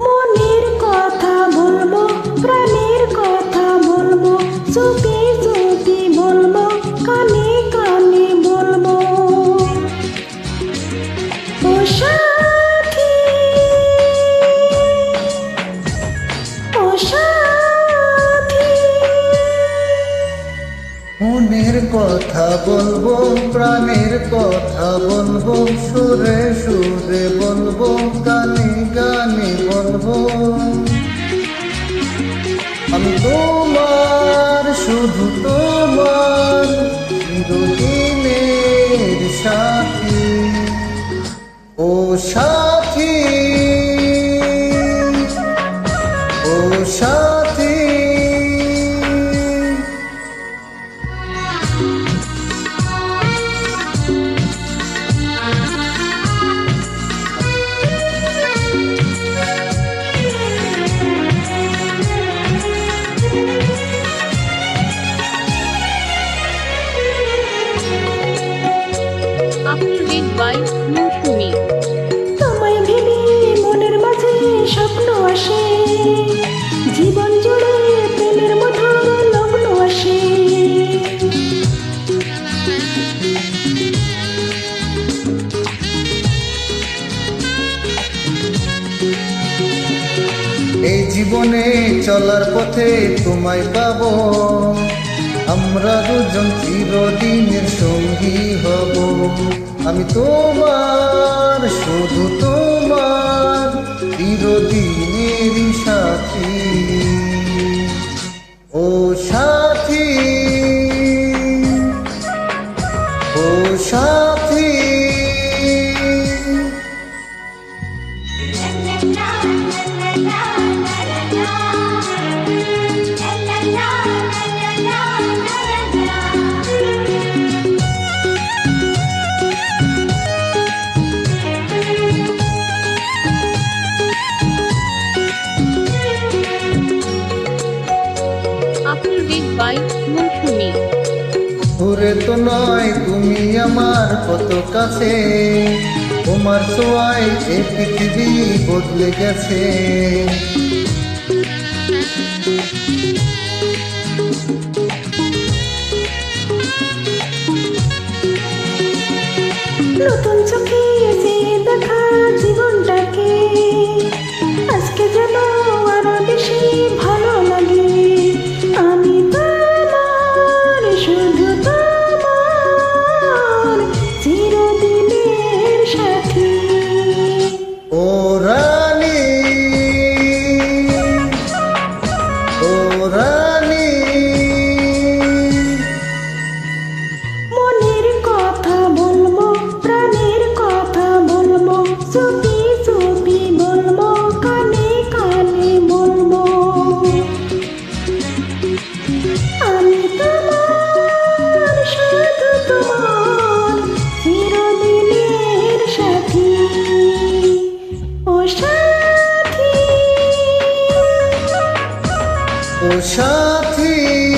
মনের কথা বলব প্রাণের কথা বলব চুপি মনের কথা বলব, প্রাণের কথা বলব, সুরে সুরে বলব, গানে গানে বলব। আমি তোমার, শুধু তোমার চিরদিনের সাথী। ও সাথী ও সাথী। By Moushumi. তোমায় ভেবে মনের মাঝে স্বপ্ন আসে। জীবন জুড়ে প্রেমের মধুর লগ্ন আসে। এই জীবনে চলার পথে তোমায় পাবো। আমরা দুজন চিরদিনের সঙ্গী হব। আমি তোমার, শুধু তোমার, চিরদিনের সাথী। ও সাথী ও সাথী। দূরে তো নয় তুমি আমার কত কাছে। তোমার ছোঁয়ায় এই পৃথিবী বদলে গেছে। নতুন সাথী